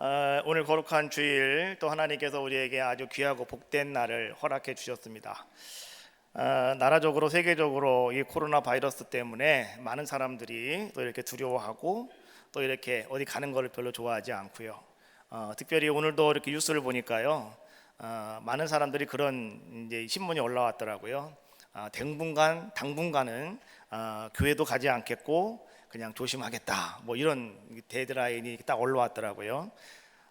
어, 오늘 거룩한 주일 또 하나님께서 우리에게 아주 귀하고 복된 날을 허락해 주셨습니다. 어, 나라적으로 세계적으로 이 코로나 바이러스 때문에 많은 사람들이 또 이렇게 두려워하고 또 이렇게 어디 가는 것을 별로 좋아하지 않고요. 어, 특별히 오늘도 이렇게 뉴스를 보니까요, 어, 많은 사람들이 그런 이제 신문이 올라왔더라고요. 아, 당분간 당분간은 아, 교회도 가지 않겠고 그냥 조심하겠다. 뭐 이런 데드라인이 딱 올라왔더라고요.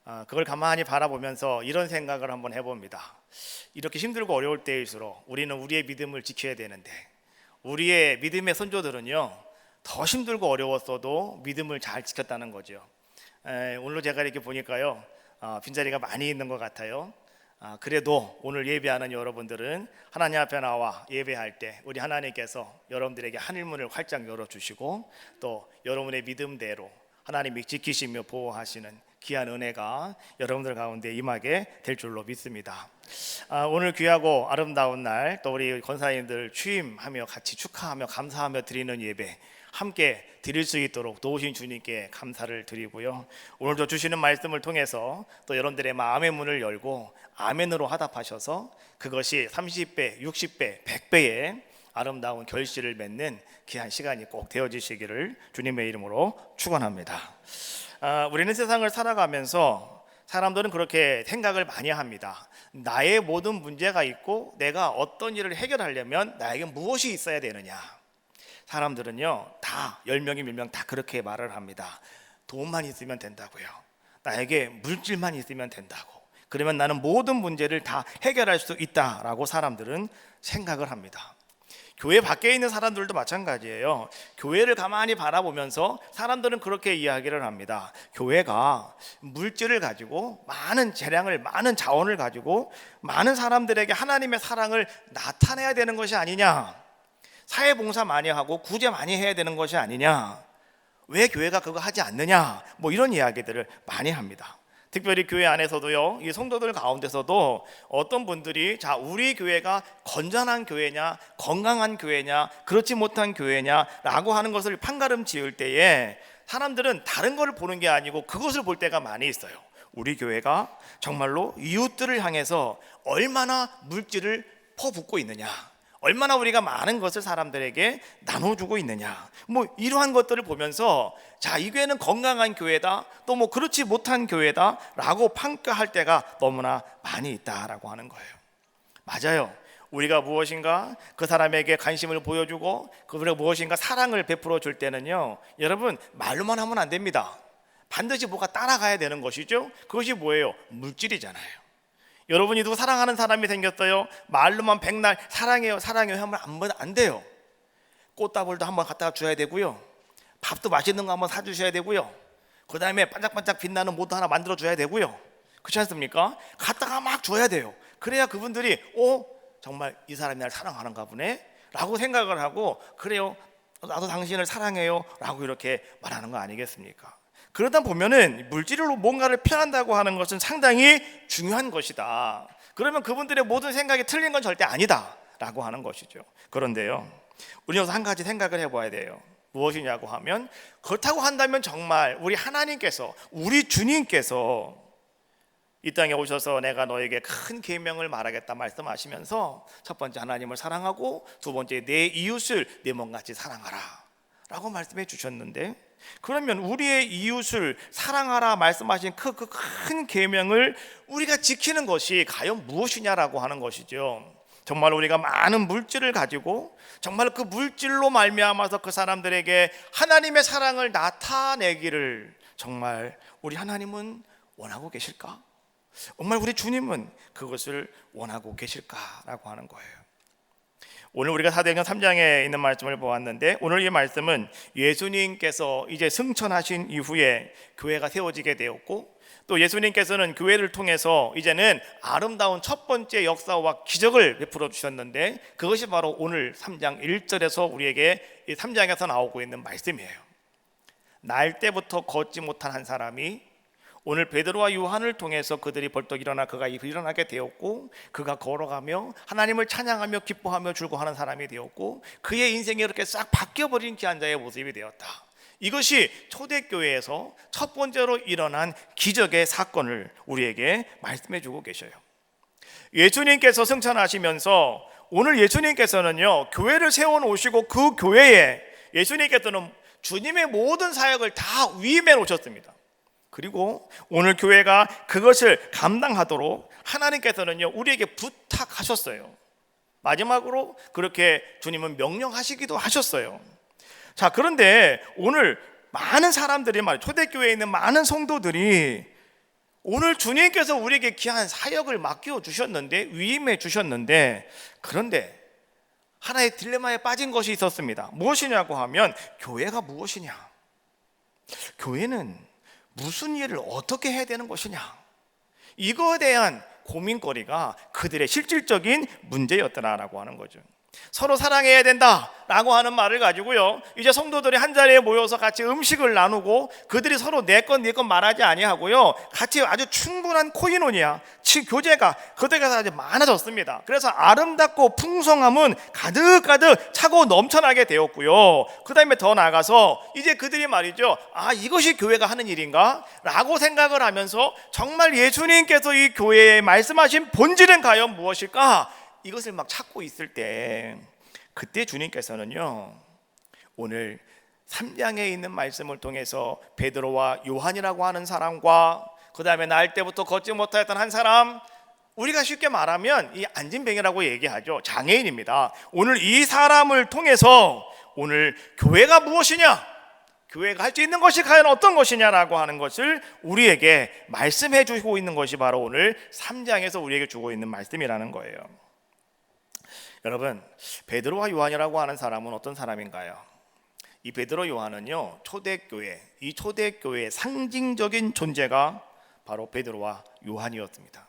아, 그걸 가만히 바라보면서 이런 생각을 한번 해봅니다. 이렇게 힘들고 어려울 때일수록 우리는 우리의 믿음을 지켜야 되는데 우리의 믿음의 선조들은요 더 힘들고 어려웠어도 믿음을 잘 지켰다는 거죠. 에, 오늘 제가 이렇게 보니까요 아, 빈자리가 많이 있는 것 같아요. 아, 그래도 오늘 예배하는 여러분들은 하나님 앞에 나와 예배할 때 우리 하나님께서 여러분들에게 하늘문을 활짝 열어주시고 또 여러분의 믿음대로 하나님이 지키시며 보호하시는 귀한 은혜가 여러분들 가운데 임하게 될 줄로 믿습니다. 아, 오늘 귀하고 아름다운 날 또 우리 권사님들 취임하며 같이 축하하며 감사하며 드리는 예배 함께 드릴 수 있도록 도우신 주님께 감사를 드리고요. 오늘도 주시는 말씀을 통해서 또 여러분들의 마음의 문을 열고 아멘으로 화답하셔서 그것이 30배, 60배, 100배의 아름다운 결실을 맺는 귀한 시간이 꼭 되어지시기를 주님의 이름으로 축원합니다. 아, 우리는 세상을 살아가면서 사람들은 그렇게 생각을 많이 합니다. 나의 모든 문제가 있고 내가 어떤 일을 해결하려면 나에게 무엇이 있어야 되느냐. 사람들은요 다열 명이 몇 명 다 그렇게 말을 합니다. 돈만 있으면 된다고요. 나에게 물질만 있으면 된다고. 그러면 나는 모든 문제를 다 해결할 수 있다라고 사람들은 생각을 합니다. 교회 밖에 있는 사람들도 마찬가지예요. 교회를 가만히 바라보면서 사람들은 그렇게 이야기를 합니다. 교회가 물질을 가지고 많은 재량을 많은 자원을 가지고 많은 사람들에게 하나님의 사랑을 나타내야 되는 것이 아니냐. 사회 봉사 많이 하고 구제 많이 해야 되는 것이 아니냐. 왜 교회가 그거 하지 않느냐. 뭐 이런 이야기들을 많이 합니다. 특별히 교회 안에서도요, 이 성도들 가운데서도 어떤 분들이 자, 우리 교회가 건전한 교회냐, 건강한 교회냐, 그렇지 못한 교회냐라고 하는 것을 판가름 지을 때에 사람들은 다른 것을 보는 게 아니고 그것을 볼 때가 많이 있어요. 우리 교회가 정말로 이웃들을 향해서 얼마나 물질을 퍼붓고 있느냐. 얼마나 우리가 많은 것을 사람들에게 나눠주고 있느냐. 뭐 이러한 것들을 보면서 자, 이 교회는 건강한 교회다. 또 뭐 그렇지 못한 교회다라고 평가할 때가 너무나 많이 있다라고 하는 거예요. 맞아요. 우리가 무엇인가 그 사람에게 관심을 보여주고 그분에게 무엇인가 사랑을 베풀어 줄 때는요. 여러분 말로만 하면 안 됩니다. 반드시 뭐가 따라가야 되는 것이죠. 그것이 뭐예요? 물질이잖아요. 여러분이 누구 사랑하는 사람이 생겼어요. 말로만 백날 사랑해요, 사랑해요 하면 안, 안 돼요. 꽃다발도 한번 갖다 줘야 되고요. 밥도 맛있는 거 한번 사주셔야 되고요. 그 다음에 반짝반짝 빛나는 모드 하나 만들어 줘야 되고요. 그렇지 않습니까? 갖다가 막 줘야 돼요. 그래야 그분들이 어 정말 이 사람이 날 사랑하는가 보네 라고 생각을 하고 그래요 나도 당신을 사랑해요 라고 이렇게 말하는 거 아니겠습니까? 그러다 보면은 물질로 뭔가를 표현한다고 하는 것은 상당히 중요한 것이다. 그러면 그분들의 모든 생각이 틀린 건 절대 아니다라고 하는 것이죠. 그런데요, 우리 여기서 한 가지 생각을 해봐야 돼요. 무엇이냐고 하면 그렇다고 한다면 정말 우리 하나님께서 우리 주님께서 이 땅에 오셔서 내가 너에게 큰 계명을 말하겠다 말씀하시면서 첫 번째 하나님을 사랑하고 두 번째 내 이웃을 내 몸같이 사랑하라 라고 말씀해 주셨는데 그러면 우리의 이웃을 사랑하라 말씀하신 그 큰 계명을 우리가 지키는 것이 과연 무엇이냐라고 하는 것이죠. 정말 우리가 많은 물질을 가지고 정말 그 물질로 말미암아서 그 사람들에게 하나님의 사랑을 나타내기를 정말 우리 하나님은 원하고 계실까? 정말 우리 주님은 그것을 원하고 계실까라고 하는 거예요. 오늘 우리가 사도행전 3장에 있는 말씀을 보았는데 오늘 이 말씀은 예수님께서 이제 승천하신 이후에 교회가 세워지게 되었고 또 예수님께서는 교회를 통해서 이제는 아름다운 첫 번째 역사와 기적을 베풀어 주셨는데 그것이 바로 오늘 3장 1절에서 우리에게 이 3장에서 나오고 있는 말씀이에요. 날 때부터 걷지 못한 한 사람이 오늘 베드로와 요한을 통해서 그들이 벌떡 일어나 그가 일어나게 되었고 그가 걸어가며 하나님을 찬양하며 기뻐하며 즐거워하는 사람이 되었고 그의 인생이 이렇게 싹 바뀌어 버린 귀한 자의 모습이 되었다. 이것이 초대교회에서 첫 번째로 일어난 기적의 사건을 우리에게 말씀해 주고 계셔요. 예수님께서 승천하시면서 오늘 예수님께서는요, 교회를 세워 놓으시고 그 교회에 예수님께서는 주님의 모든 사역을 다 위임해 놓으셨습니다. 그리고 오늘 교회가 그것을 감당하도록 하나님께서는요, 우리에게 부탁하셨어요. 마지막으로 그렇게 주님은 명령하시기도 하셨어요. 자, 그런데 오늘 많은 사람들이 말 초대교회에 있는 많은 성도들이 오늘 주님께서 우리에게 귀한 사역을 맡겨 주셨는데 위임해 주셨는데 그런데 하나의 딜레마에 빠진 것이 있었습니다. 무엇이냐고 하면 교회가 무엇이냐? 교회는 무슨 일을 어떻게 해야 되는 것이냐? 이거에 대한 고민거리가 그들의 실질적인 문제였더라라고 하는 거죠. 서로 사랑해야 된다 라고 하는 말을 가지고요. 이제 성도들이 한 자리에 모여서 같이 음식을 나누고 그들이 서로 내 건 내 건 말하지 아니하고요. 같이 아주 충분한 코이노니아, 치 교제가 그들에게서 아주 많아졌습니다. 그래서 아름답고 풍성함은 가득가득 차고 넘쳐나게 되었고요. 그다음에 더 나아가서 이제 그들이 말이죠. 아, 이것이 교회가 하는 일인가 라고 생각을 하면서 정말 예수님께서 이 교회에 말씀하신 본질은 과연 무엇일까? 이것을 막 찾고 있을 때 그때 주님께서는요 오늘 3장에 있는 말씀을 통해서 베드로와 요한이라고 하는 사람과 그 다음에 날 때부터 걷지 못하였던 한 사람 우리가 쉽게 말하면 이 안진뱅이라고 얘기하죠. 장애인입니다. 오늘 이 사람을 통해서 오늘 교회가 무엇이냐? 교회가 할 수 있는 것이 과연 어떤 것이냐라고 하는 것을 우리에게 말씀해 주고 있는 것이 바로 오늘 3장에서 우리에게 주고 있는 말씀이라는 거예요 여러분 베드로와 요한이라고 하는 사람은 어떤 사람인가요? 이 베드로 요한은요 초대교회 이 초대교회의 상징적인 존재가 바로 베드로와 요한이었습니다.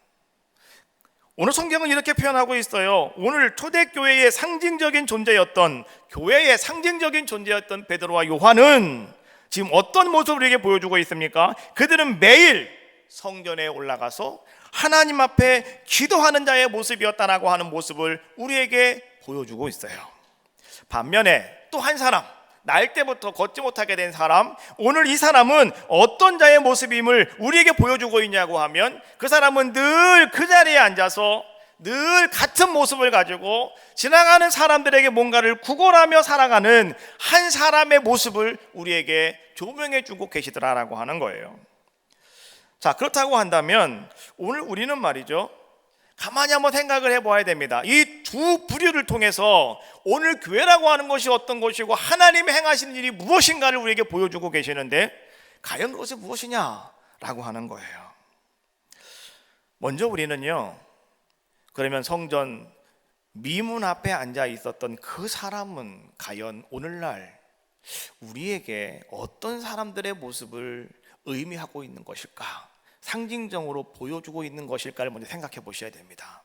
오늘 성경은 이렇게 표현하고 있어요. 오늘 초대교회의 상징적인 존재였던 교회의 상징적인 존재였던 베드로와 요한은 지금 어떤 모습을 우리에게 보여주고 있습니까? 그들은 매일 성전에 올라가서 하나님 앞에 기도하는 자의 모습이었다라고 하는 모습을 우리에게 보여주고 있어요. 반면에 또 한 사람, 날 때부터 걷지 못하게 된 사람, 오늘 이 사람은 어떤 자의 모습임을 우리에게 보여주고 있냐고 하면 그 사람은 늘 그 자리에 앉아서 늘 같은 모습을 가지고 지나가는 사람들에게 뭔가를 구걸하며 살아가는 한 사람의 모습을 우리에게 조명해 주고 계시더라라고 하는 거예요. 자, 그렇다고 한다면 오늘 우리는 말이죠. 가만히 한번 생각을 해봐야 됩니다. 이 두 부류를 통해서 오늘 교회라고 하는 것이 어떤 것이고 하나님이 행하시는 일이 무엇인가를 우리에게 보여주고 계시는데 과연 그것이 무엇이냐라고 하는 거예요. 먼저 우리는요. 그러면 성전 미문 앞에 앉아 있었던 그 사람은 과연 오늘날 우리에게 어떤 사람들의 모습을 의미하고 있는 것일까? 상징적으로 보여주고 있는 것일까를 먼저 생각해 보셔야 됩니다.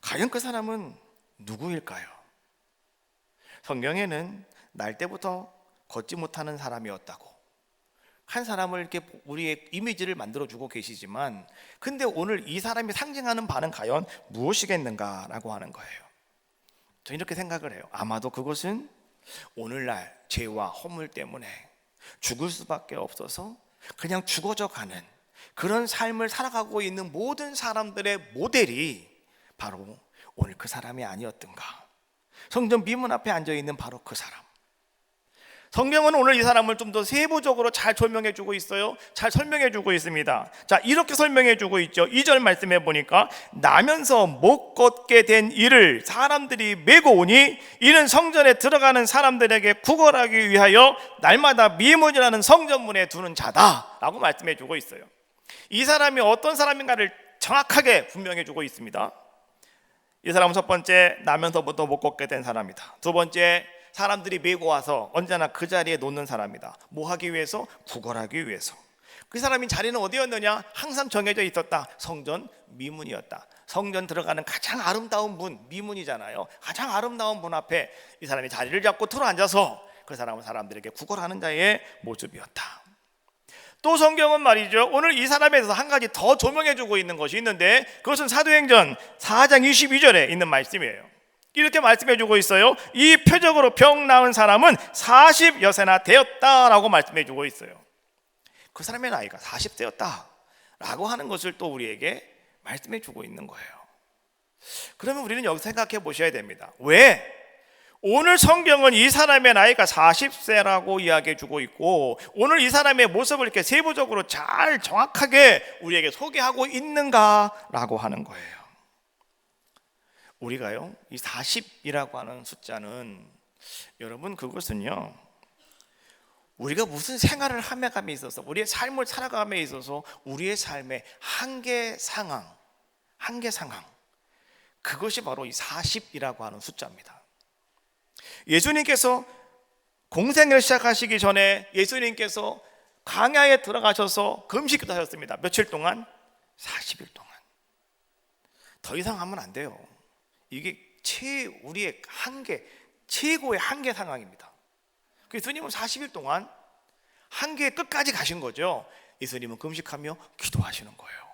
과연 그 사람은 누구일까요? 성경에는 날 때부터 걷지 못하는 사람이었다고 한 사람을 이렇게 우리의 이미지를 만들어 주고 계시지만 근데 오늘 이 사람이 상징하는 바는 과연 무엇이겠는가라고 하는 거예요. 저 이렇게 생각을 해요. 아마도 그것은 오늘날 죄와 허물 때문에 죽을 수밖에 없어서 그냥 죽어져 가는 그런 삶을 살아가고 있는 모든 사람들의 모델이 바로 오늘 그 사람이 아니었던가. 성전 미문 앞에 앉아 있는 바로 그 사람. 성경은 오늘 이 사람을 좀 더 세부적으로 잘 설명해 주고 있어요. 잘 설명해 주고 있습니다. 자, 이렇게 설명해 주고 있죠. 2절 말씀해 보니까 나면서 못 걷게 된 이를 사람들이 메고 오니 이는 성전에 들어가는 사람들에게 구걸하기 위하여 날마다 미문이라는 성전문에 두는 자다라고 말씀해 주고 있어요. 이 사람이 어떤 사람인가를 정확하게 분명해 주고 있습니다. 이 사람은 첫 번째 나면서부터 못 걷게 된 사람이다. 두 번째 사람들이 메고 와서 언제나 그 자리에 놓는 사람이다. 뭐 하기 위해서? 구걸하기 위해서. 그 사람이 자리는 어디였느냐? 항상 정해져 있었다. 성전 미문이었다. 성전 들어가는 가장 아름다운 문 미문이잖아요. 가장 아름다운 문 앞에 이 사람이 자리를 잡고 틀어 앉아서 그 사람은 사람들에게 구걸하는 자의 모습이었다. 또 성경은 말이죠. 오늘 이 사람에 대해서 한 가지 더 조명해 주고 있는 것이 있는데 그것은 사도행전 4장 22절에 있는 말씀이에요. 이렇게 말씀해 주고 있어요. 이 표적으로 병 나은 사람은 40여세나 되었다라고 말씀해 주고 있어요. 그 사람의 나이가 40대였다라고 하는 것을 또 우리에게 말씀해 주고 있는 거예요. 그러면 우리는 여기서 생각해 보셔야 됩니다. 왜? 오늘 성경은 이 사람의 나이가 40세라고 이야기해 주고 있고 오늘 이 사람의 모습을 이렇게 세부적으로 잘 정확하게 우리에게 소개하고 있는가라고 하는 거예요. 우리가요, 이 40이라고 하는 숫자는 여러분 그것은요. 우리가 무슨 생활을 함에감에 있어서 우리의 삶을 살아감에 있어서 우리의 삶의 한계 상황, 한계 상황 그것이 바로 이 40이라고 하는 숫자입니다. 예수님께서 공생을 시작하시기 전에 예수님께서 광야에 들어가셔서 금식도 하셨습니다. 며칠 동안? 40일 동안. 더 이상 하면 안 돼요. 이게 최 우리의 한계, 최고의 한계 상황입니다. 그 예수님은 40일 동안 한계 끝까지 가신 거죠. 예수님은 금식하며 기도하시는 거예요.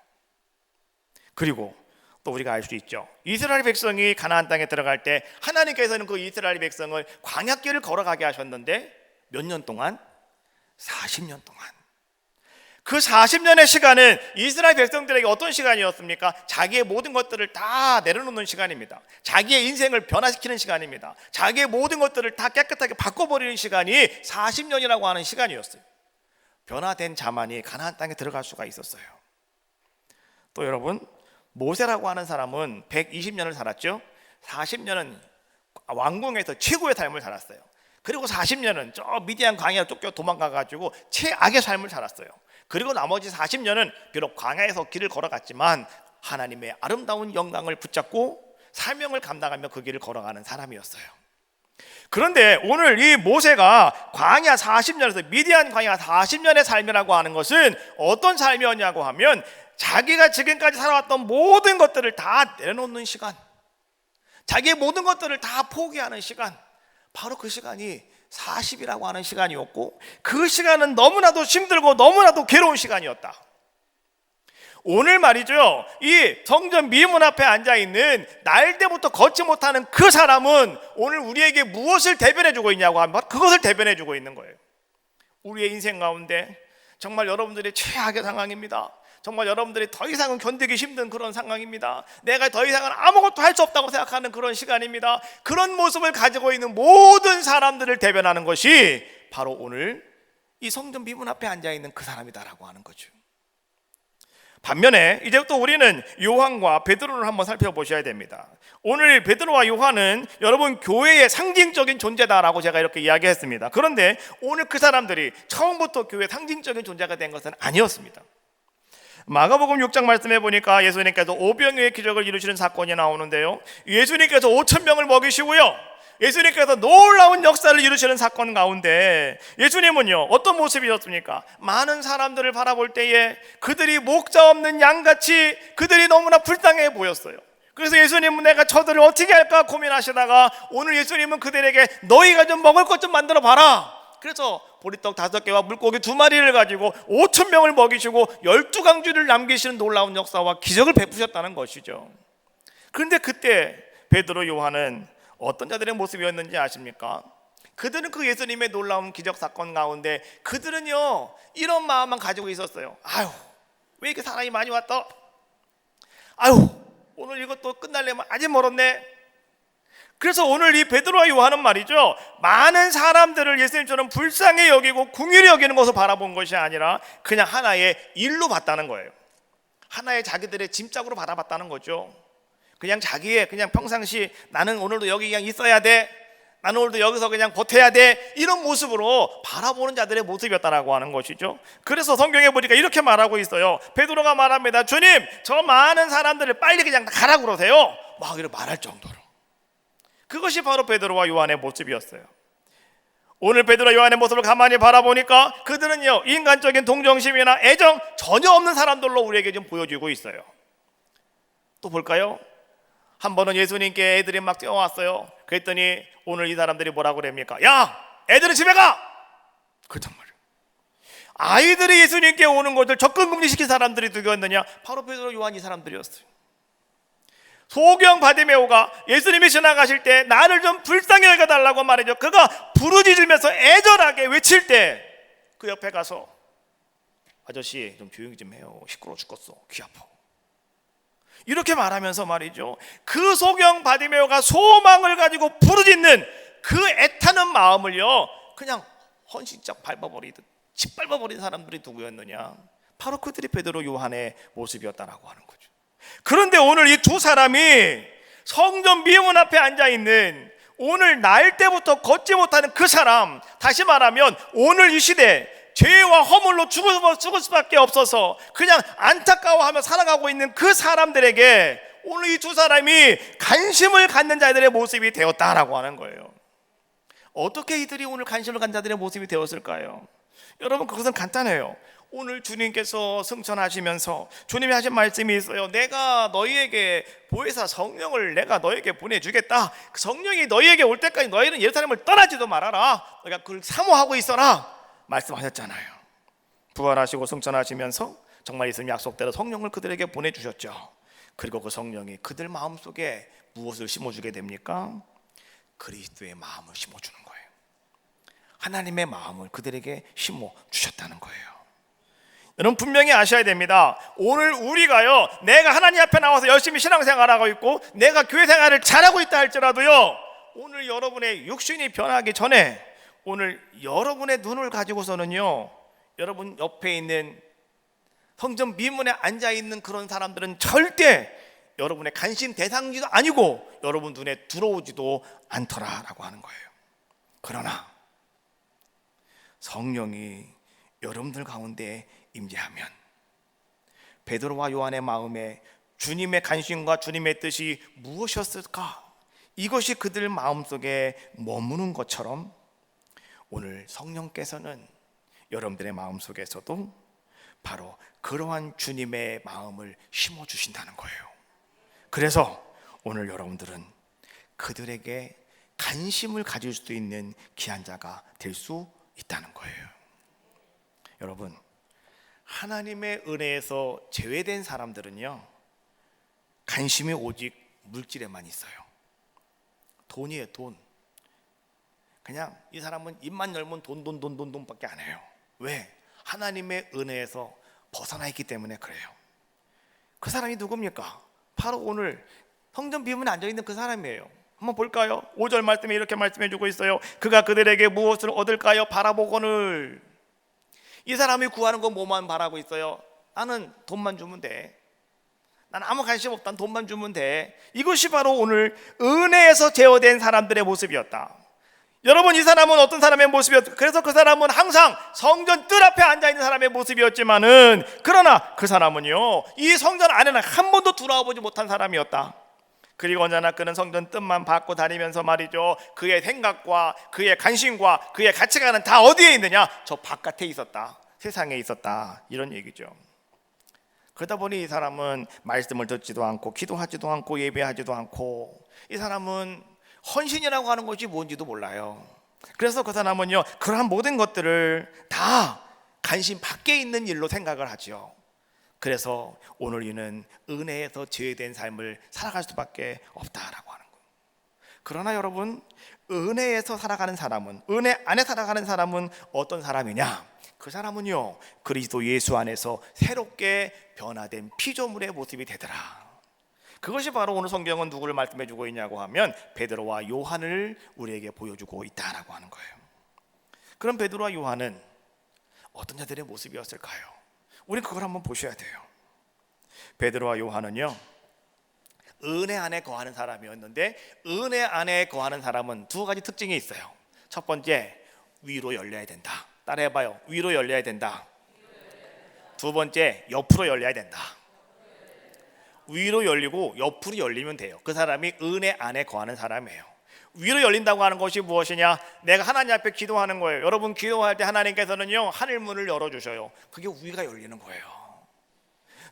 그리고 또 우리가 알 수 있죠. 이스라엘 백성이 가나안 땅에 들어갈 때 하나님께서는 그 이스라엘 백성을 광야길을 걸어가게 하셨는데 몇 년 동안? 40년 동안. 그 40년의 시간은 이스라엘 백성들에게 어떤 시간이었습니까? 자기의 모든 것들을 다 내려놓는 시간입니다. 자기의 인생을 변화시키는 시간입니다. 자기의 모든 것들을 다 깨끗하게 바꿔버리는 시간이 40년이라고 하는 시간이었어요. 변화된 자만이 가나안 땅에 들어갈 수가 있었어요. 또 여러분 모세라고 하는 사람은 120년을 살았죠. 40년은 왕궁에서 최고의 삶을 살았어요. 그리고 40년은 저 미디안 광야 쫓겨 도망가 가지고 최악의 삶을 살았어요. 그리고 나머지 40년은 비록 광야에서 길을 걸어갔지만 하나님의 아름다운 영광을 붙잡고 사명을 감당하며 그 길을 걸어가는 사람이었어요. 그런데 오늘 이 모세가 광야 40년에서 미디안 광야 40년의 삶이라고 하는 것은 어떤 삶이었냐고 하면 자기가 지금까지 살아왔던 모든 것들을 다 내려놓는 시간, 자기의 모든 것들을 다 포기하는 시간, 바로 그 시간이 40이라고 하는 시간이었고, 그 시간은 너무나도 힘들고 너무나도 괴로운 시간이었다. 오늘 말이죠. 이 성전 미문 앞에 앉아 있는 날 때부터 걷지 못하는 그 사람은 오늘 우리에게 무엇을 대변해 주고 있냐고 하면 그것을 대변해 주고 있는 거예요. 우리의 인생 가운데 정말 여러분들의 최악의 상황입니다. 정말 여러분들이 더 이상은 견디기 힘든 그런 상황입니다. 내가 더 이상은 아무것도 할 수 없다고 생각하는 그런 시간입니다. 그런 모습을 가지고 있는 모든 사람들을 대변하는 것이 바로 오늘 이 성전 미문 앞에 앉아 있는 그 사람이다라고 하는 거죠. 반면에 이제 또 우리는 요한과 베드로를 한번 살펴보셔야 됩니다. 오늘 베드로와 요한은 여러분 교회의 상징적인 존재다라고 제가 이렇게 이야기했습니다. 그런데 오늘 그 사람들이 처음부터 교회 상징적인 존재가 된 것은 아니었습니다. 마가복음 6장 말씀해 보니까 예수님께서 오병이의 기적을 이루시는 사건이 나오는데요. 예수님께서 5천 명을 먹이시고요. 예수님께서 놀라운 역사를 이루시는 사건 가운데 예수님은요 어떤 모습이었습니까? 많은 사람들을 바라볼 때에 그들이 목자 없는 양같이 그들이 너무나 불쌍해 보였어요. 그래서 예수님은 내가 저들을 어떻게 할까 고민하시다가 오늘 예수님은 그들에게 너희가 좀 먹을 것 좀 만들어 봐라. 그래서 보리떡 다섯 개와 물고기 두 마리를 가지고 5천 명을 먹이시고 열두 강주를 남기시는 놀라운 역사와 기적을 베푸셨다는 것이죠. 그런데 그때 베드로 요한은 어떤 자들의 모습이었는지 아십니까? 그들은 그 예수님의 놀라운 기적 사건 가운데 그들은요 이런 마음만 가지고 있었어요. 아유 왜 이렇게 사람이 많이 왔다? 아유 오늘 이것도 끝날려면 아직 멀었네. 그래서 오늘 이 베드로와 요한은 말이죠 많은 사람들을 예수님처럼 불쌍히 여기고 궁휼히 여기는 것을 바라본 것이 아니라 그냥 하나의 일로 봤다는 거예요. 하나의 자기들의 짐짝으로 바라봤다는 거죠. 그냥 자기의 그냥 평상시 나는 오늘도 여기 그냥 있어야 돼. 나는 오늘도 여기서 그냥 버텨야 돼. 이런 모습으로 바라보는 자들의 모습이었다라고 하는 것이죠. 그래서 성경에 보니까 이렇게 말하고 있어요. 베드로가 말합니다. 주님, 저 많은 사람들을 빨리 그냥 가라 그러세요. 막 이렇게 말할 정도로. 그것이 바로 베드로와 요한의 모습이었어요. 오늘 베드로 요한의 모습을 가만히 바라보니까 그들은요 인간적인 동정심이나 애정 전혀 없는 사람들로 우리에게 좀 보여주고 있어요. 또 볼까요? 한 번은 예수님께 애들이 막 뛰어왔어요. 그랬더니 오늘 이 사람들이 뭐라고 그럽니까? 야, 애들은 집에 가. 그렇단 말이에요. 아이들이 예수님께 오는 것을 접근 금지시킨 사람들이 누구였느냐? 바로 베드로 요한 이 사람들이었어요. 소경 바디메오가 예수님이 지나가실 때 나를 좀 불쌍히 여겨달라고 말이죠. 그가 부르짖으면서 애절하게 외칠 때 그 옆에 가서 아저씨 좀 조용히 좀 해요. 시끄러워 죽겠어. 귀 아파. 이렇게 말하면서 말이죠. 그 소경 바디메오가 소망을 가지고 부르짖는 그 애타는 마음을요. 그냥 헌신짝 밟아버리듯 짓밟아버린 사람들이 누구였느냐? 바로 그들이 베드로 요한의 모습이었다라고 하는 거죠. 그런데 오늘 이 두 사람이 성전 미문 앞에 앉아 있는 오늘 날 때부터 걷지 못하는 그 사람, 다시 말하면 오늘 이 시대 죄와 허물로 죽을, 수밖에 없어서 그냥 안타까워하며 살아가고 있는 그 사람들에게 오늘 이 두 사람이 관심을 갖는 자들의 모습이 되었다라고 하는 거예요. 어떻게 이들이 오늘 관심을 갖는 자들의 모습이 되었을까요? 여러분 그것은 간단해요. 오늘 주님께서 승천하시면서 주님이 하신 말씀이 있어요. 내가 너희에게 보혜사 성령을 내가 너에게 보내주겠다. 그 성령이 너희에게 올 때까지 너희는 예루살렘을 떠나지도 말아라. 너희가 그걸 사모하고 있어라. 말씀하셨잖아요. 부활하시고 승천하시면서 정말 예수님 약속대로 성령을 그들에게 보내주셨죠. 그리고 그 성령이 그들 마음 속에 무엇을 심어주게 됩니까? 그리스도의 마음을 심어주는 거예요. 하나님의 마음을 그들에게 심어 주셨다는 거예요. 여러분 분명히 아셔야 됩니다. 오늘 우리가요, 내가 하나님 앞에 나와서 열심히 신앙생활하고 있고, 내가 교회 생활을 잘하고 있다 할지라도요, 오늘 여러분의 육신이 변하기 전에 오늘 여러분의 눈을 가지고서는요, 여러분 옆에 있는 성전 미문에 앉아 있는 그런 사람들은 절대 여러분의 관심 대상지도 아니고 여러분 눈에 들어오지도 않더라라고 하는 거예요. 그러나 성령이 여러분들 가운데 임재하면 베드로와 요한의 마음에 주님의 관심과 주님의 뜻이 무엇이었을까? 이것이 그들 마음속에 머무는 것처럼 오늘 성령께서는 여러분들의 마음속에서도 바로 그러한 주님의 마음을 심어 주신다는 거예요. 그래서 오늘 여러분들은 그들에게 관심을 가질 수 있는 귀한 자가 될 수 있다는 거예요. 여러분, 하나님의 은혜에서 제외된 사람들은요, 관심이 오직 물질에만 있어요. 돈이에요, 돈. 그냥 이 사람은 입만 열면 돈, 돈, 돈, 돈, 돈밖에 안 해요. 왜? 하나님의 은혜에서 벗어나 있기 때문에 그래요. 그 사람이 누굽니까? 바로 오늘 성전 비문에 앉아 있는 그 사람이에요. 한번 볼까요? 5절 말씀에 이렇게 말씀해 주고 있어요. 그가 그들에게 무엇을 얻을까요? 바라보거늘. 이 사람이 구하는 건 뭐만 바라고 있어요? 나는 돈만 주면 돼. 난 아무 관심 없다. 난 돈만 주면 돼. 이것이 바로 오늘 은혜에서 제어된 사람들의 모습이었다. 여러분 이 사람은 어떤 사람의 모습이었? 그래서 그 사람은 항상 성전 뜰 앞에 앉아 있는 사람의 모습이었지만은 그러나 그 사람은요 이 성전 안에는 한 번도 들어와 보지 못한 사람이었다. 그리고 언제나 그는 성전 뜰만 받고 다니면서 말이죠 그의 생각과 그의 관심과 그의 가치관은 다 어디에 있느냐? 저 바깥에 있었다. 세상에 있었다. 이런 얘기죠. 그러다 보니 이 사람은 말씀을 듣지도 않고 기도하지도 않고 예배하지도 않고 이 사람은 헌신이라고 하는 것이 뭔지도 몰라요. 그래서 그 사람은요 그러한 모든 것들을 다 관심 밖에 있는 일로 생각을 하죠. 그래서 오늘 이는 은혜에서 제외된 삶을 살아갈 수밖에 없다라고 하는 거예요. 그러나 여러분 은혜에서 살아가는 사람은 은혜 안에 살아가는 사람은 어떤 사람이냐? 그 사람은요 그리스도 예수 안에서 새롭게 변화된 피조물의 모습이 되더라. 그것이 바로 오늘 성경은 누구를 말씀해 주고 있냐고 하면 베드로와 요한을 우리에게 보여주고 있다라고 하는 거예요. 그럼 베드로와 요한은 어떤 자들의 모습이었을까요? 우리 그걸 한번 보셔야 돼요. 베드로와 요한은요. 은혜 안에 거하는 사람이었는데 은혜 안에 거하는 사람은 두 가지 특징이 있어요. 첫 번째 위로 열려야 된다. 따라해 봐요. 위로 열려야 된다. 두 번째 옆으로 열려야 된다. 위로 열리고 옆으로 열리면 돼요. 그 사람이 은혜 안에 거하는 사람이에요. 위로 열린다고 하는 것이 무엇이냐? 내가 하나님 앞에 기도하는 거예요. 여러분 기도할 때 하나님께서는요 하늘 문을 열어 주셔요. 그게 위가 열리는 거예요.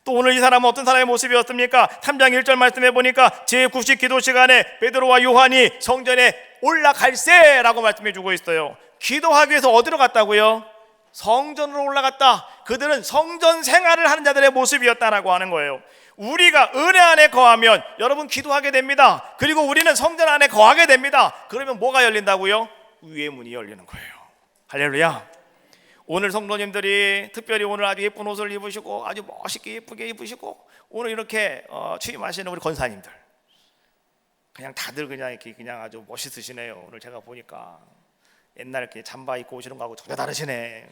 또 오늘 이 사람은 어떤 사람의 모습이었습니까? 3장 1절 말씀해 보니까 제9식 기도 시간에 베드로와 요한이 성전에 올라갈세라고 말씀해 주고 있어요. 기도하기 위해서 어디로 갔다고요? 성전으로 올라갔다. 그들은 성전 생활을 하는 자들의 모습이었다라고 하는 거예요. 우리가 은혜 안에 거하면 여러분 기도하게 됩니다. 그리고 우리는 성전 안에 거하게 됩니다. 그러면 뭐가 열린다고요? 위의 문이 열리는 거예요. 할렐루야. 오늘 성도님들이 특별히 오늘 아주 예쁜 옷을 입으시고 아주 멋있게 예쁘게 입으시고 오늘 이렇게 어, 취임하시는 우리 권사님들 그냥 다들 그냥 이렇게 그냥 아주 멋있으시네요. 오늘 제가 보니까 옛날 이렇게 잠바 입고 오시는 거하고 전혀 다르시네.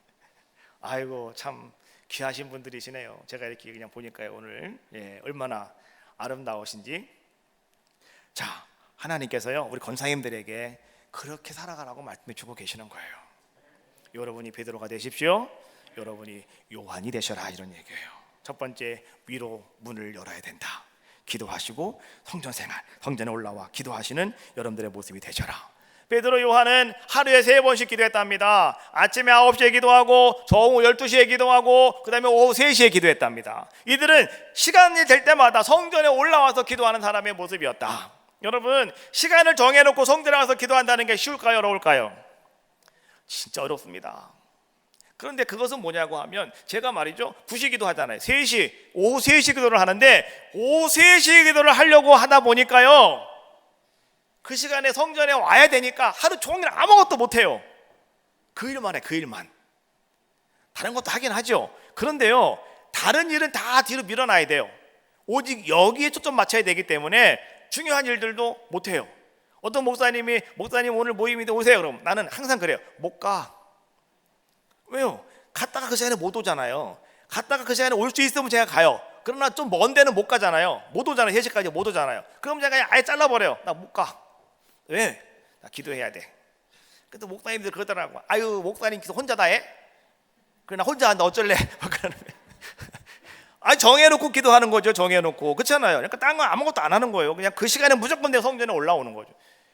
아이고 참 귀하신 분들이시네요. 제가 이렇게 그냥 보니까요 오늘 예, 얼마나 아름다우신지. 자 하나님께서요 우리 권사님들에게 그렇게 살아가라고 말씀해 주고 계시는 거예요. 여러분이 베드로가 되십시오. 여러분이 요한이 되셔라 이런 얘기예요. 첫 번째 위로 문을 열어야 된다. 기도하시고 성전 생활, 성전에 올라와 기도하시는 여러분들의 모습이 되셔라. 베드로 요한은 하루에 세 번씩 기도했답니다. 아침에 9시에 기도하고 저오후 12시에 기도하고 그다음에 오후 3시에 기도했답니다. 이들은 시간이 될 때마다 성전에 올라와서 기도하는 사람의 모습이었다. 여러분, 시간을 정해 놓고 성전에 와서 기도한다는 게 쉬울까요, 어려울까요? 진짜 어렵습니다. 그런데 그것은 뭐냐고 하면 제가 말이죠. 9시 기도 하잖아요. 3시, 오후 3시 기도를 하는데 오후 3시 기도를 하려고 하다 보니까요. 그 시간에 성전에 와야 되니까 하루 종일 아무것도 못 해요. 그 일만 해, 그 일만. 다른 것도 하긴 하죠. 그런데요. 다른 일은 다 뒤로 밀어놔야 돼요. 오직 여기에 초점 맞춰야 되기 때문에 중요한 일들도 못 해요. 어떤 목사님이 목사님 오늘 모임인데 오세요. 그럼 나는 항상 그래요. 못 가. 왜요? 갔다가 그 시간에 못 오잖아요. 갔다가 그 시간에 올 수 있으면 제가 가요. 그러나 좀 먼 데는 못 가잖아요. 못 오잖아요. 3시까지 못 오잖아요. 그럼 제가 아예 잘라버려요. 나 못 가. 왜? 나 기도해야 돼. 근데 목사님들 그러더라고. 아유, 목사님 기도 혼자 다 해? 그러나 혼자 한다 어쩔래? 아니 정해놓고 기도하는 거죠. 정해놓고 그렇잖아요. 그러니까 딴건 아무것도 안 하는 거예요. 그냥 그 시간에 무조건 내 성전에 올라오는 거죠.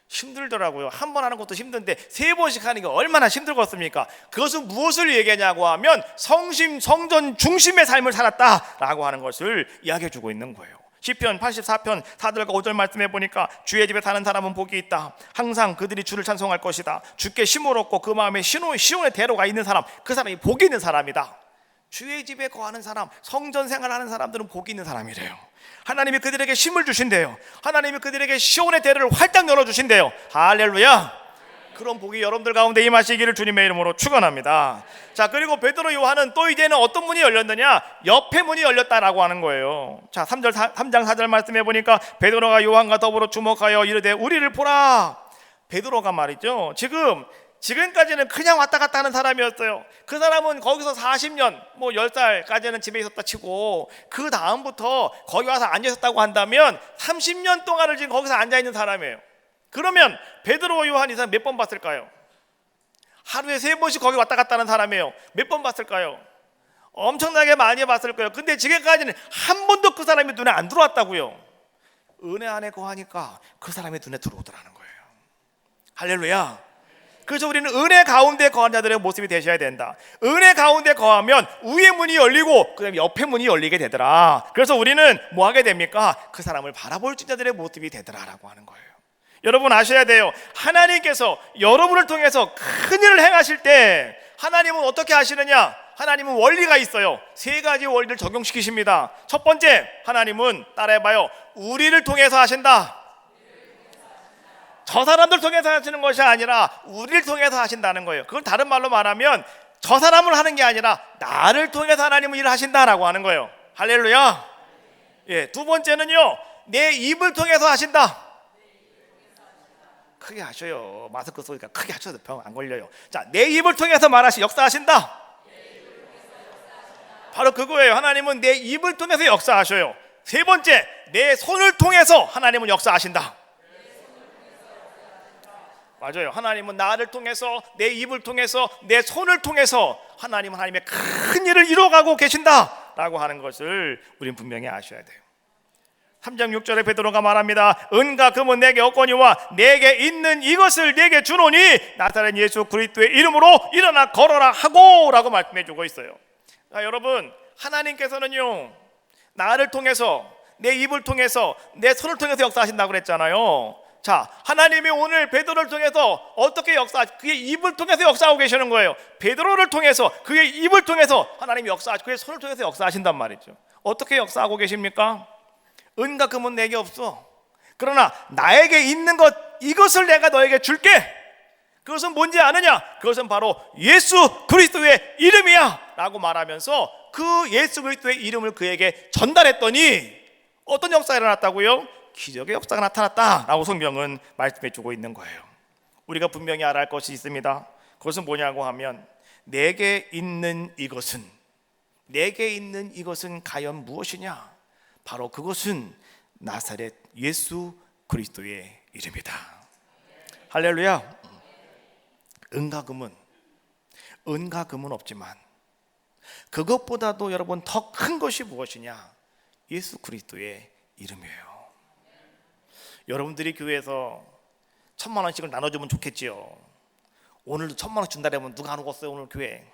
힘들더라고요. 한 번 하는 것도 힘든데 세 번씩 하는 게 얼마나 힘들겠습니까? 그것은 무엇을 얘기하냐고 하면 성심 성전 중심의 삶을 살았다라고 하는 것을 이야기해 주고 있는 거예요. 시편 84편 4절과 5절 말씀해 보니까 주의 집에 사는 사람은 복이 있다. 항상 그들이 주를 찬송할 것이다. 주께 얻고 그 마음에 신혼, 시온의 대로가 있는 사람, 그 사람이 복이 있는 사람이다. 주의 집에 거하는 사람, 성전 생활하는 사람들은 복이 있는 사람이래요. 하나님이 그들에게 힘을 주신대요. 하나님이 그들에게 시온의 대를 활짝 열어 주신대요. 할렐루야. 그런 복이 여러분들 가운데 임하시기를 주님의 이름으로 축원합니다. 자, 그리고 베드로 요한은 또 이제는 어떤 문이 열렸느냐? 옆에 문이 열렸다라고 하는 거예요. 자, 3절 3장 4절 말씀해 보니까 베드로가 요한과 더불어 주목하여 이르되 우리를 보라. 베드로가 말이죠. 지금 지금까지는 그냥 왔다 갔다 하는 사람이었어요. 그 사람은 거기서 40년, 뭐 10살까지는 집에 있었다 치고 그 다음부터 거기 와서 앉아 있었다고 한다면 30년 동안을 지금 거기서 앉아 있는 사람이에요. 그러면 베드로 요한 이상 몇 번 봤을까요? 하루에 세 번씩 거기 왔다 갔다 하는 사람이에요. 몇 번 봤을까요? 엄청나게 많이 봤을 거예요. 근데 지금까지는 한 번도 그 사람이 눈에 안 들어왔다고요. 은혜 안에 거하니까 그 사람의 눈에 들어오더라는 거예요. 할렐루야. 그래서 우리는 은혜 가운데 거하는 자들의 모습이 되셔야 된다. 은혜 가운데 거하면 위의 문이 열리고 그다음에 옆에 문이 열리게 되더라. 그래서 우리는 뭐 하게 됩니까? 그 사람을 바라볼 자들의 모습이 되더라라고 하는 거예요. 여러분 아셔야 돼요. 하나님께서 여러분을 통해서 큰 일을 행하실 때 하나님은 어떻게 하시느냐? 하나님은 원리가 있어요. 세 가지 원리를 적용시키십니다. 첫 번째, 하나님은 따라해봐요. 우리를 통해서 하신다. 저 사람들 통해서 하시는 것이 아니라 우리를 통해서 하신다는 거예요. 그걸 다른 말로 말하면 저 사람을 하는 게 아니라 나를 통해서 하나님은 일을 하신다라고 하는 거예요. 할렐루야. 예, 두 번째는요. 내 입을 통해서 하신다. 크게 하셔요. 마스크 쓰니까 크게 하셔도 병 안 걸려요. 자, 내 입을 통해서 말하시 역사하신다. 바로 그거예요. 하나님은 내 입을 통해서 역사하셔요. 세 번째, 내 손을 통해서 하나님은 역사하신다. 맞아요. 하나님은 나를 통해서 내 입을 통해서 내 손을 통해서 하나님은 하나님의 큰 일을 이루어가고 계신다라고 하는 것을 우리는 분명히 아셔야 돼요. 3장 6절에 베드로가 말합니다. 은과 금은 내게 없거니와 내게 있는 이것을 내게 주노니 나사렛 예수 그리스도의 이름으로 일어나 걸어라 하고라고 말씀해 주고 있어요. 자, 여러분 하나님께서는요 나를 통해서 내 입을 통해서 내 손을 통해서 역사하신다고 그랬잖아요. 자, 하나님이 오늘 베드로를 통해서 어떻게 역사, 그의 입을 통해서 역사하고 계시는 거예요. 베드로를 통해서 그의 입을 통해서 하나님이 역사하시고 그의 손을 통해서 역사하신단 말이죠. 어떻게 역사하고 계십니까? 은과 금은 내게 없어. 그러나 나에게 있는 것 이것을 내가 너에게 줄게. 그것은 뭔지 아느냐? 그것은 바로 예수 그리스도의 이름이야. 라고 말하면서 그 예수 그리스도의 이름을 그에게 전달했더니 어떤 역사가 일어났다고요? 기적의 역사가 나타났다라고 성경은 말씀해 주고 있는 거예요. 우리가 분명히 알아야 할 것이 있습니다. 그것은 뭐냐고 하면 내게 있는 이것은 내게 있는 이것은 과연 무엇이냐? 바로 그것은 나사렛 예수 그리스도의 이름이다. 할렐루야. 은과 금은 은과 금은 없지만 그것보다도 여러분 더 큰 것이 무엇이냐? 예수 그리스도의 이름이에요. 여러분들이 교회에서 천만 원씩을 나눠주면 좋겠지요. 오늘도 천만 원 준다면 누가 안 오겠어요 오늘 교회?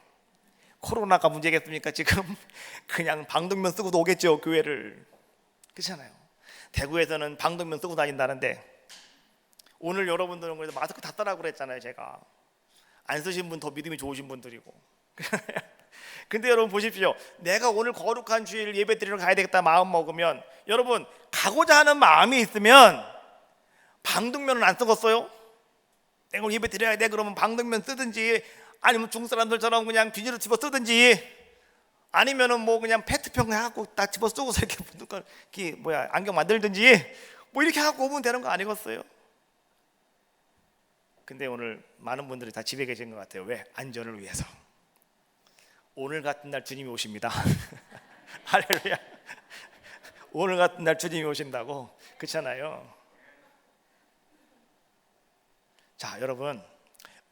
코로나가 문제겠습니까 지금? 그냥 방독면 쓰고도 오겠죠 교회를. 그렇잖아요. 대구에서는 방독면 쓰고 다닌다는데 오늘 여러분들은 그래서 마스크 다 따라고 그랬잖아요 제가. 안 쓰신 분 더 믿음이 좋으신 분들이고. 근데 여러분 보십시오. 내가 오늘 거룩한 주일 예배 드리러 가야 되겠다 마음 먹으면 여러분 가고자 하는 마음이 있으면 방독면은 안 쓰겠어요? 내가 예배 드려야 돼 그러면 방독면 쓰든지 아니면 중국 사람들처럼 그냥 비닐을 집어 쓰든지 아니면은 뭐 그냥 페트병 해갖고 딱 집어 쓰고서 이렇게 누가 이렇게 뭐야 안경 만들든지 뭐 이렇게 하고 오면 되는 거 아니겠어요? 근데 오늘 많은 분들이 다 집에 계신 것 같아요. 왜? 안전을 위해서. 오늘 같은 날 주님이 오십니다. 할렐루야. 오늘 같은 날 주님이 오신다고 그렇잖아요. 자, 여러분.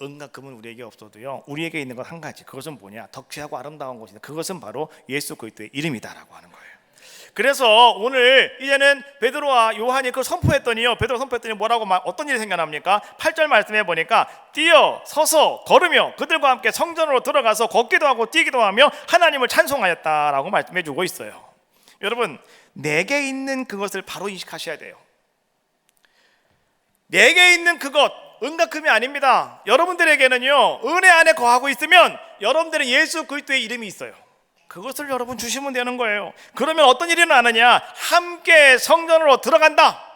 은과 금은 우리에게 없어도요. 우리에게 있는 건 한 가지. 그것은 뭐냐? 덕취하고 아름다운 것이다. 그것은 바로 예수 그리스도의 이름이다라고 하는 거예요. 그래서 오늘 이제는 베드로와 요한이 그 선포했더니요. 베드로 선포했더니 뭐라고 말, 어떤 일이 생겨납니까? 8절 말씀해 보니까 뛰어 서서 걸으며 그들과 함께 성전으로 들어가서 걷기도 하고 뛰기도 하며 하나님을 찬송하였다라고 말씀해 주고 있어요. 여러분, 내게 있는 그것을 바로 인식하셔야 돼요. 내게 있는 그것 은과 금이 아닙니다. 여러분들에게는요. 은혜 안에 거하고 있으면 여러분들은 예수 그리스도의 이름이 있어요. 그것을 여러분 주시면 되는 거예요. 그러면 어떤 일이 나느냐? 함께 성전으로 들어간다.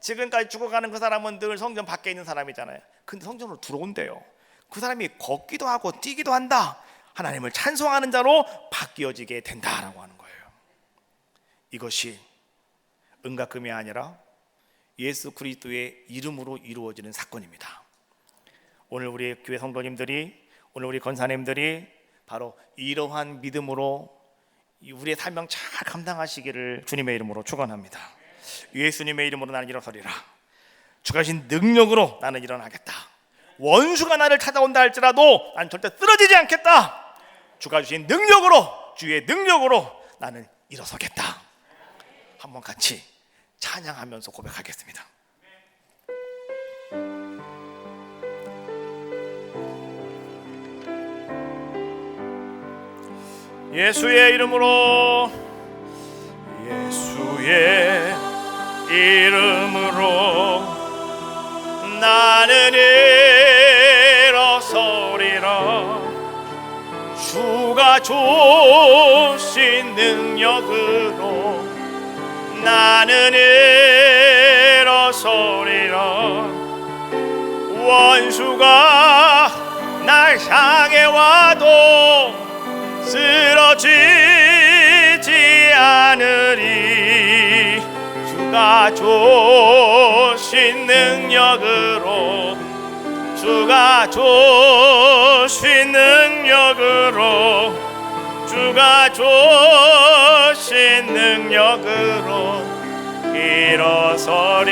지금까지 죽어가는 그 사람은 늘 성전 밖에 있는 사람이잖아요. 근데 성전으로 들어온대요. 그 사람이 걷기도 하고 뛰기도 한다. 하나님을 찬송하는 자로 바뀌어지게 된다라고 하는 거예요. 이것이 은과 금이 아니라 예수 그리스도의 이름으로 이루어지는 사건입니다. 오늘 우리 교회 성도님들이 오늘 우리 권사님들이 바로 이러한 믿음으로 우리의 사명 잘 감당하시기를 주님의 이름으로 축원합니다. 예수님의 이름으로 나는 일어서리라. 주가 신 능력으로 나는 일어나겠다. 원수가 나를 찾아온다 할지라도 난 절대 쓰러지지 않겠다. 주가 주신 능력으로 주의 능력으로 나는 일어서겠다. 한번 같이 찬양하면서 고백하겠습니다. 예수의 이름으로 예수의 이름으로 나는 일어서리라 주가 주신 능력으로 나는 일어서리라 원수가 날 향해 와도 쓰러지지 않으리. 주가 주신 능력으로 주가 주신 능력으로 주가 주신 능력으로 일어서리.